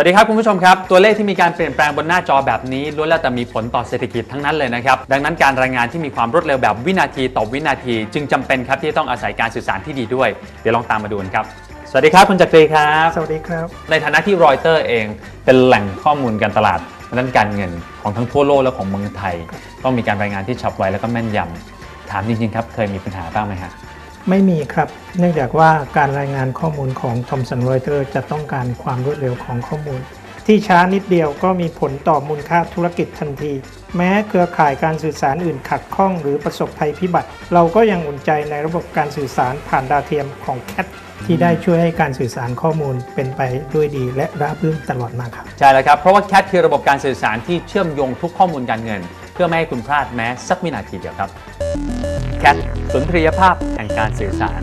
วัสดีครับคุณผู้ชมครับ ตัวเลขที่มีการเปลี่ยนแปลงบนหน้าจอแบบนี้ล้วนแล้วแต่มีผลต่อเศรษฐกิจทั้งนั้นเลยนะครับ ดังนั้นการรายงานที่มีความรวดเร็วแบบวินาทีต่อวินาที จึงจำเป็นครับที่ต้องอาศัยการสื่อสารที่ดีด้วย เดี๋ยวลองตามมาดูกันครับ สวัสดีครับคุณจักรีครับ สวัสดีครับ ในฐานะที่รอยเตอร์เองเป็นแหล่งข้อมูลการตลาดด้านการเงินของทั้งทั่วโลกและของเมืองไทย ต้องมีการรายงานที่ฉับไวแล้วก็แม่นยำถามจริงๆครับเคยมีปัญหาบ้างไหมฮะ ไม่มีครับ เนื่องจากว่าการรายงานข้อมูลของ Thomson Reuters จะต้องการความรวดเร็วของข้อมูล ที่ช้านิดเดียวก็มีผลต่อมูลค่าธุรกิจทันที แม้เครือข่ายการสื่อสารอื่นขัดข้องหรือประสบภัยพิบัติ เราก็ยังอุ่นใจในระบบการสื่อสารผ่านดาวเทียมของ CAT ที่ได้ช่วยให้การสื่อสารข้อมูลเป็นไปด้วยดีและราบรื่นตลอดมาครับ ใช่แล้วครับ เพราะว่า CAT คือระบบการสื่อสารที่เชื่อมโยงทุกข้อมูลการเงิน พื่อไม่ให้คุณพลาดแม้สักวินาทีเดียวครับแคทสุนทรียภาพแห่งการสื่อสาร